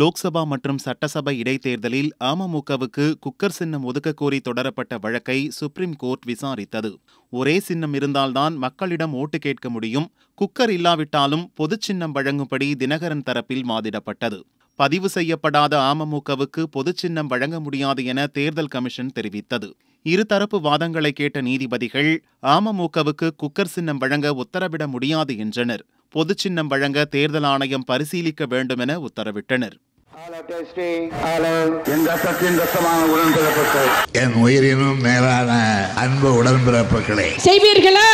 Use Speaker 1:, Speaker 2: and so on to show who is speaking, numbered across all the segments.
Speaker 1: லோக்சபா மற்றும் சட்டசபை இடைத்தேர்தலில் அமமுகவுக்கு குக்கர் சின்னம் ஒதுக்கக்கோரி தொடரப்பட்ட வழக்கை சுப்ரீம் கோர்ட் விசாரித்தது. ஒரே சின்னம் இருந்தால்தான் மக்களிடம் ஓட்டு கேட்க முடியும். குக்கர் இல்லாவிட்டாலும் பொதுச் சின்னம் வழங்கும்படி தினகரன் தரப்பில் வாதிடப்பட்டது. பதிவு செய்யப்படாத அமமுகவுக்கு பொதுச் சின்னம் வழங்க முடியாது என தேர்தல் கமிஷன் தெரிவித்தது. இருதரப்பு வாதங்களை கேட்ட நீதிபதிகள் அமமுகவுக்கு குக்கர் சின்னம் வழங்க உத்தரவிட முடியாது என்றனர். பொதுச் சின்னம் வழங்க தேர்தல் ஆணையம் பரிசீலிக்க வேண்டும் என உத்தரவிட்டனர்
Speaker 2: Hello, testing. Hello. என் ரத்தத்தின் ரத்தமான உடன்பிறப்புகள்
Speaker 3: என் உயிரினும் மேலான அன்பு உடன்பிறப்புகளே
Speaker 4: செய்வீர்களா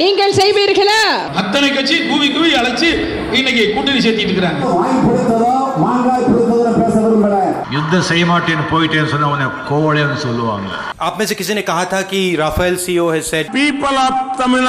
Speaker 4: நீங்கள் செய்வீர்களா
Speaker 5: அத்தனை கட்சி கூவி கூவி அழைச்சு இன்னைக்கு கூட்டணி சேர்த்திட்டு இருக்கிறாங்க
Speaker 2: வாய் பிடித்ததோ மாங்காய் பிடித்ததோ பேச விரும்புகிறேன்
Speaker 6: யுத்தம் செய்ய மாட்டேன்னு போயிட்டேன்னு சொன்ன உடனே கோவலைன்னு சொல்லுவாங்க
Speaker 7: आप में से किसी ने कहा था कि Rafale CEO has said
Speaker 8: people of Tamil